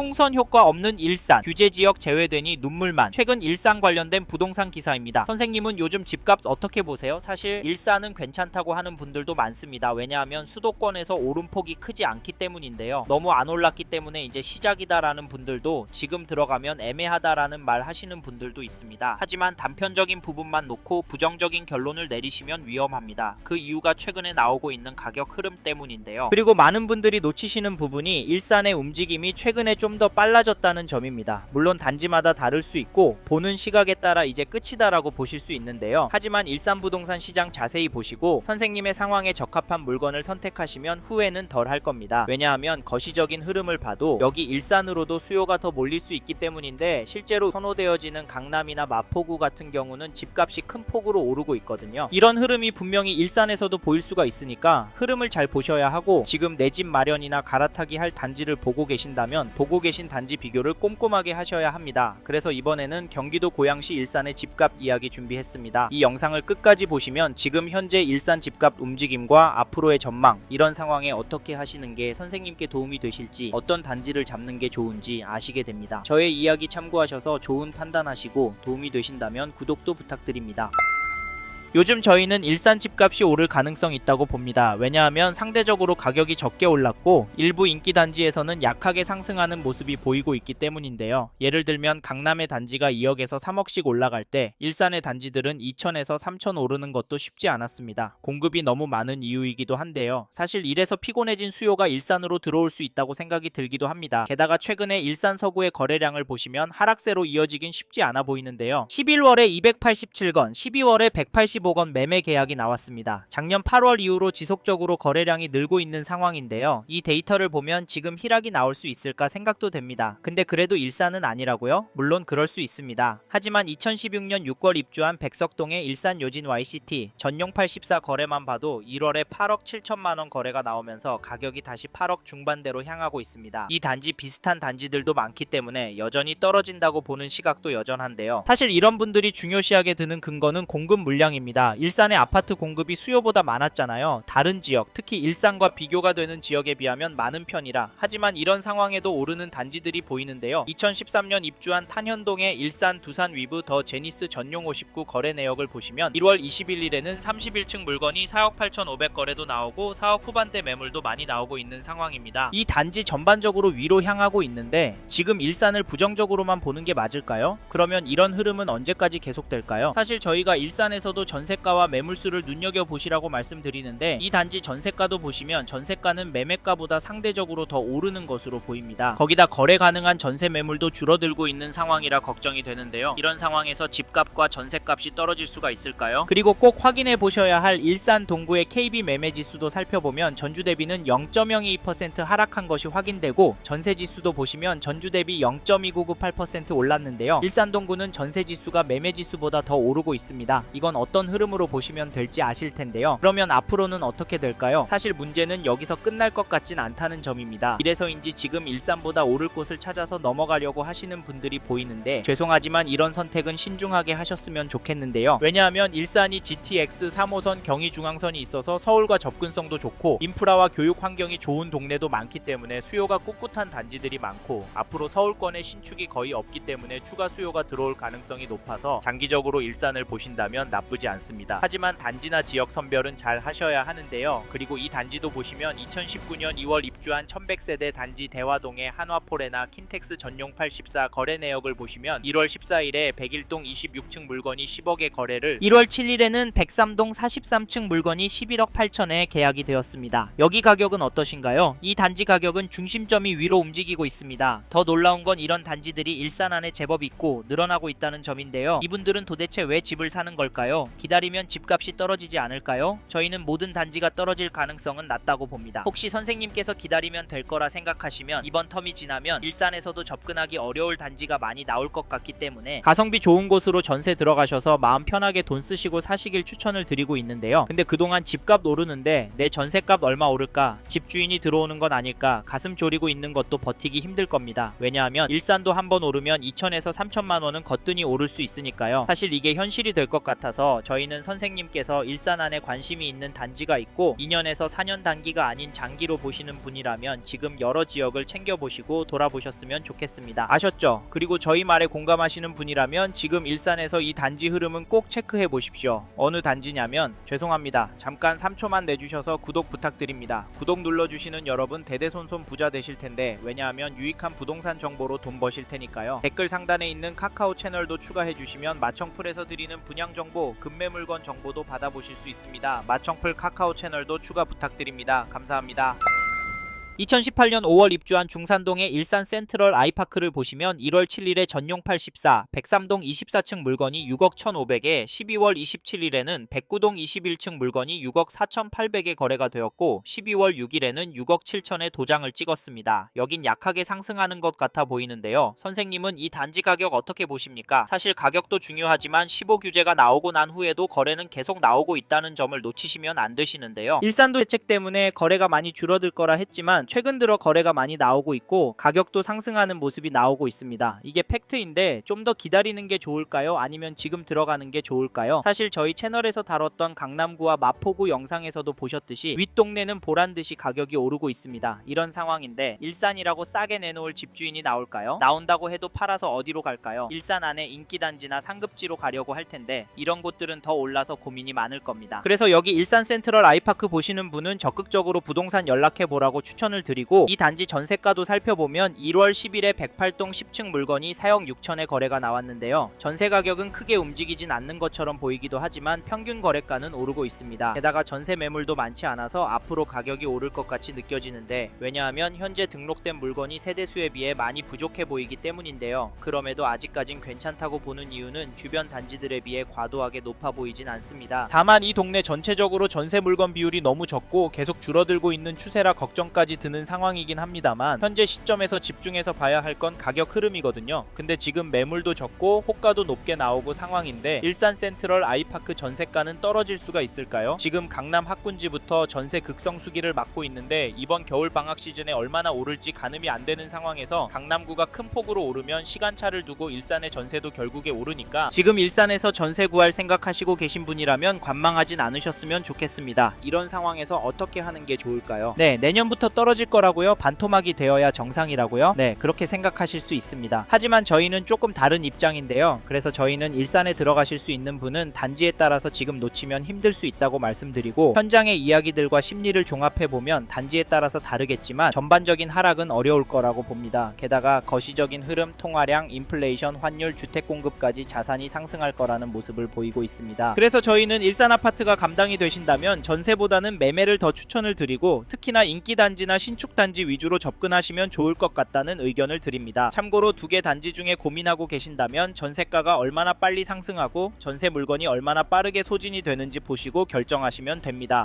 풍선 효과 없는 일산, 규제 지역 제외되니 눈물만. 최근 일산 관련된 부동산 기사입니다. 선생님은 요즘 집값 어떻게 보세요? 사실 일산은 괜찮다고 하는 분들도 많습니다. 왜냐하면 수도권에서 오름폭이 크지 않기 때문인데요. 너무 안 올랐기 때문에 이제 시작이다라는 분들도 지금 들어가면 애매하다라는 말 하시는 분들도 있습니다. 하지만 단편적인 부분만 놓고 부정적인 결론을 내리시면 위험합니다. 그 이유가 최근에 나오고 있는 가격 흐름 때문인데요. 그리고 많은 분들이 놓치시는 부분이 일산의 움직임이 최근에 좀 더 빨라졌다는 점입니다. 물론 단지마다 다를 수 있고 보는 시각에 따라 이제 끝이다라고 보실 수 있는데요. 하지만 일산 부동산 시장 자세히 보시고 선생님의 상황에 적합한 물건을 선택하시면 후회는 덜 할 겁니다. 왜냐하면 거시적인 흐름을 봐도 여기 일산으로도 수요가 더 몰릴 수 있기 때문인데 실제로 선호되어지는 강남이나 마포구 같은 경우는 집값이 큰 폭으로 오르고 있거든요. 이런 흐름이 분명히 일산에서도 보일 수가 있으니까 흐름을 잘 보셔야 하고 지금 내 집 마련이나 갈아타기 할 단지를 보고 계신다면 보고 계신 단지 비교를 꼼꼼하게 하셔야 합니다. 그래서 이번에는 경기도 고양시 일산의 집값 이야기 준비했습니다. 이 영상을 끝까지 보시면 지금 현재 일산 집값 움직임과 앞으로의 전망 이런 상황에 어떻게 하시는 게 선생님께 도움이 되실지 어떤 단지를 잡는 게 좋은지 아시게 됩니다. 저의 이야기 참고하셔서 좋은 판단하시고 도움이 되신다면 구독도 부탁드립니다. 요즘 저희는 일산 집값이 오를 가능성이 있다고 봅니다. 왜냐하면 상대적으로 가격이 적게 올랐고 일부 인기 단지에서는 약하게 상승하는 모습이 보이고 있기 때문인데요. 예를 들면 강남의 단지가 2억에서 3억씩 올라갈 때 일산의 단지들은 2천에서 3천 오르는 것도 쉽지 않았습니다. 공급이 너무 많은 이유이기도 한데요. 사실 이래서 피곤해진 수요가 일산으로 들어올 수 있다고 생각이 들기도 합니다. 게다가 최근에 일산 서구의 거래량을 보시면 하락세로 이어지긴 쉽지 않아 보이는데요. 11월에 287건, 12월에 185건 매매 계약이 나왔습니다. 작년 8월 이후로 지속적으로 거래량이 늘고 있는 상황인데요. 이 데이터를 보면 지금 희락이 나올 수 있을까 생각도 됩니다. 근데 그래도 일산은 아니라고요? 물론 그럴 수 있습니다. 하지만 2016년 6월 입주한 백석동의 일산 요진 YCT 전용 84 거래만 봐도 1월에 8억 7천만 원 거래가 나오면서 가격이 다시 8억 중반대로 향하고 있습니다. 이 단지 비슷한 단지들도 많기 때문에 여전히 떨어진다고 보는 시각도 여전한데요. 사실 이런 분들이 중요시하게 드는 근거는 공급 물량입니다. 일산의 아파트 공급이 수요보다 많았잖아요. 다른 지역, 특히 일산과 비교가 되는 지역에 비하면 많은 편이라 하지만 이런 상황에도 오르는 단지들이 보이는데요. 2013년 입주한 탄현동의 일산 두산 위브 더 제니스 전용 59 거래 내역을 보시면 1월 21일에는 31층 물건이 4억 8,500 거래도 나오고 4억 후반대 매물도 많이 나오고 있는 상황입니다. 이 단지 전반적으로 위로 향하고 있는데 지금 일산을 부정적으로만 보는 게 맞을까요? 그러면 이런 흐름은 언제까지 계속될까요? 사실 저희가 일산에서도 전 세가와 매물수를 눈여겨 보시라고 말씀드리는데 이 단지 전세가도 보시면 전세가는 매매가보다 상대적으로 더 오르는 것으로 보입니다. 거기다 거래 가능한 전세 매물도 줄어들고 있는 상황이라 걱정이 되는데요. 이런 상황에서 집값과 전세값이 떨어질 수가 있을까요? 그리고 꼭 확인해 보셔야 할 일산 동구의 KB 매매 지수도 살펴보면 전주 대비는 0.022% 하락한 것이 확인되고 전세 지수도 보시면 전주 대비 0.2998% 올랐는데요. 일산 동구는 전세 지수가 매매 지수보다 더 오르고 있습니다. 이건 어떤 흐름으로 보시면 될지 아실 텐데요. 그러면 앞으로는 어떻게 될까요? 사실 문제는 여기서 끝날 것 같진 않다는 점입니다. 이래서인지 지금 일산보다 오를 곳을 찾아서 넘어가려고 하시는 분들이 보이는데 죄송하지만 이런 선택은 신중하게 하셨으면 좋겠는데요. 왜냐하면 일산이 GTX 3호선 경의중앙선이 있어서 서울과 접근성도 좋고 인프라와 교육 환경이 좋은 동네도 많기 때문에 수요가 꿋꿋한 단지들이 많고 앞으로 서울권의 신축이 거의 없기 때문에 추가 수요가 들어올 가능성이 높아서 장기적으로 일산을 보신다면 나쁘지 않습니다. 하지만 단지나 지역 선별은 잘 하셔야 하는데요. 그리고 이 단지도 보시면 2019년 2월 입주한 1100세대 단지 대화동의 한화포레나 킨텍스 전용 84 거래 내역을 보시면 1월 14일에 101동 26층 물건이 10억에 거래를 1월 7일에는 103동 43층 물건이 11억 8천에 계약이 되었습니다. 여기 가격은 어떠신가요? 이 단지 가격은 중심점이 위로 움직이고 있습니다. 더 놀라운 건 이런 단지들이 일산 안에 제법 있고 늘어나고 있다는 점인데요. 이분들은 도대체 왜 집을 사는 걸까요? 기 다리면 집값이 떨어지지 않을까요? 저희는 모든 단지가 떨어질 가능성은 낮다고 봅니다. 혹시 선생님께서 기다리면 될 거라 생각하시면 이번 텀이 지나면 일산에서도 접근하기 어려울 단지가 많이 나올 것 같기 때문에 가성비 좋은 곳으로 전세 들어가셔서 마음 편하게 돈 쓰시고 사시길 추천을 드리고 있는데요. 근데 그동안 집값 오르는데 내 전세값 얼마 오를까? 집주인이 들어오는 건 아닐까? 가슴 졸이고 있는 것도 버티기 힘들 겁니다. 왜냐하면 일산도 한번 오르면 2천에서 3천만 원은 거뜬히 오를 수 있으니까요. 사실 이게 현실이 될 것 같아서 저희 저희는 선생님께서 일산 안에 관심이 있는 단지가 있고 2년에서 4년 단기가 아닌 장기로 보시는 분이라면 지금 여러 지역을 챙겨보시고 돌아보셨으면 좋겠습니다. 아셨죠? 그리고 저희 말에 공감하시는 분이라면 지금 일산에서 이 단지 흐름은 꼭 체크해 보십시오. 어느 단지냐면 죄송합니다. 잠깐 3초만 내주셔서 구독 부탁드립니다. 구독 눌러주시는 여러분 대대손손 부자 되실 텐데 왜냐하면 유익한 부동산 정보로 돈 버실 테니까요. 댓글 상단에 있는 카카오 채널도 추가해 주시면 마청풀에서 드리는 분양 정보, 급매 물건 정보도 받아보실 수 있습니다. 마청풀 카카오 채널도 추가 부탁드립니다. 감사합니다. 2018년 5월 입주한 중산동의 일산 센트럴 아이파크를 보시면 1월 7일에 전용 84, 103동 24층 물건이 6억 1,500에 12월 27일에는 109동 21층 물건이 6억 4,800에 거래가 되었고 12월 6일에는 6억 7천에 도장을 찍었습니다. 여긴 약하게 상승하는 것 같아 보이는데요. 선생님은 이 단지 가격 어떻게 보십니까? 사실 가격도 중요하지만 15 규제가 나오고 난 후에도 거래는 계속 나오고 있다는 점을 놓치시면 안 되시는데요. 일산도 대책 때문에 거래가 많이 줄어들 거라 했지만 최근 들어 거래가 많이 나오고 있고 가격도 상승하는 모습이 나오고 있습니다. 이게 팩트인데 좀 더 기다리는 게 좋을까요? 아니면 지금 들어가는 게 좋을까요? 사실 저희 채널에서 다뤘던 강남구와 마포구 영상에서도 보셨듯이 윗동네는 보란 듯이 가격이 오르고 있습니다. 이런 상황인데 일산이라고 싸게 내놓을 집주인이 나올까요? 나온다고 해도 팔아서 어디로 갈까요? 일산 안에 인기 단지나 상급지로 가려고 할 텐데 이런 곳들은 더 올라서 고민이 많을 겁니다. 그래서 여기 일산 센트럴 아이파크 보시는 분은 적극적으로 부동산 연락해 보라고 추천을 드리고 이 단지 전세가도 살펴보면 1월 10일에 108동 10층 물건이 4억 6천에 거래가 나왔는데요. 전세 가격은 크게 움직이진 않는 것처럼 보이기도 하지만 평균 거래가는 오르고 있습니다. 게다가 전세 매물도 많지 않아서 앞으로 가격이 오를 것 같이 느껴지는데 왜냐하면 현재 등록된 물건이 세대 수에 비해 많이 부족해 보이기 때문인데요. 그럼에도 아직까진 괜찮다고 보는 이유는 주변 단지들에 비해 과도하게 높아 보이진 않습니다. 다만 이 동네 전체적으로 전세 물건 비율이 너무 적고 계속 줄어들고 있는 추세라 걱정까지 드는 상황이긴 합니다만 현재 시점에서 집중해서 봐야 할 건 가격 흐름이거든요. 근데 지금 매물도 적고 호가도 높게 나오고 상황인데 일산 센트럴 아이파크 전세가는 떨어질 수가 있을까요? 지금 강남 학군지부터 전세 극성수기를 맞고 있는데 이번 겨울 방학 시즌에 얼마나 오를지 가늠이 안 되는 상황에서 강남구가 큰 폭으로 오르면 시간차를 두고 일산의 전세도 결국에 오르니까 지금 일산에서 전세 구할 생각하시고 계신 분이라면 관망하진 않으셨으면 좋겠습니다. 이런 상황에서 어떻게 하는 게 좋을까요? 네, 내년부터 떨어질 거라고요? 반토막이 되어야 정상이라고요? 네, 그렇게 생각하실 수 있습니다. 하지만 저희는 조금 다른 입장인데요. 그래서 저희는 일산에 들어가실 수 있는 분은 단지에 따라서 지금 놓치면 힘들 수 있다고 말씀드리고 현장의 이야기들과 심리를 종합해 보면 단지에 따라서 다르겠지만 전반적인 하락은 어려울 거라고 봅니다. 게다가 거시적인 흐름, 통화량, 인플레이션, 환율, 주택 공급까지 자산이 상승할 거라는 모습을 보이고 있습니다. 그래서 저희는 일산 아파트가 감당이 되신다면 전세보다는 매매를 더 추천을 드리고 특히나 인기 단지나 신축 단지 위주로 접근하시면 좋을 것 같다는 의견을 드립니다. 참고로 두 개 단지 중에 고민하고 계신다면 전세가가 얼마나 빨리 상승하고 전세 물건이 얼마나 빠르게 소진이 되는지 보시고 결정하시면 됩니다.